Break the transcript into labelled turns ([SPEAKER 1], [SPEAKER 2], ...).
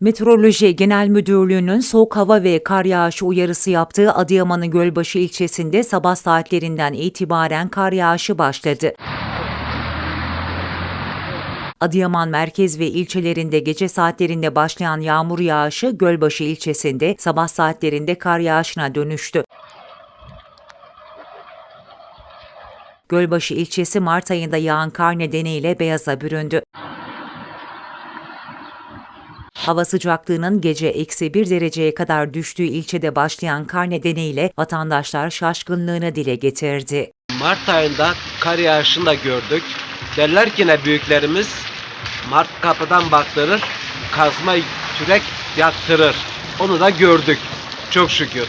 [SPEAKER 1] Meteoroloji Genel Müdürlüğü'nün soğuk hava ve kar yağışı uyarısı yaptığı Adıyaman'ın Gölbaşı ilçesinde sabah saatlerinden itibaren kar yağışı başladı. Adıyaman merkez ve ilçelerinde gece saatlerinde başlayan yağmur yağışı Gölbaşı ilçesinde sabah saatlerinde kar yağışına dönüştü. Gölbaşı ilçesi Mart ayında yağan kar nedeniyle beyaza büründü. Hava sıcaklığının gece eksi bir dereceye kadar düştüğü ilçede başlayan kar nedeniyle vatandaşlar şaşkınlığını dile getirdi.
[SPEAKER 2] Mart ayında kar yağışını da gördük. Derler ki ne büyüklerimiz Mart kapıdan baktırır, kazma kürek yaktırır. Onu da gördük. Çok şükür.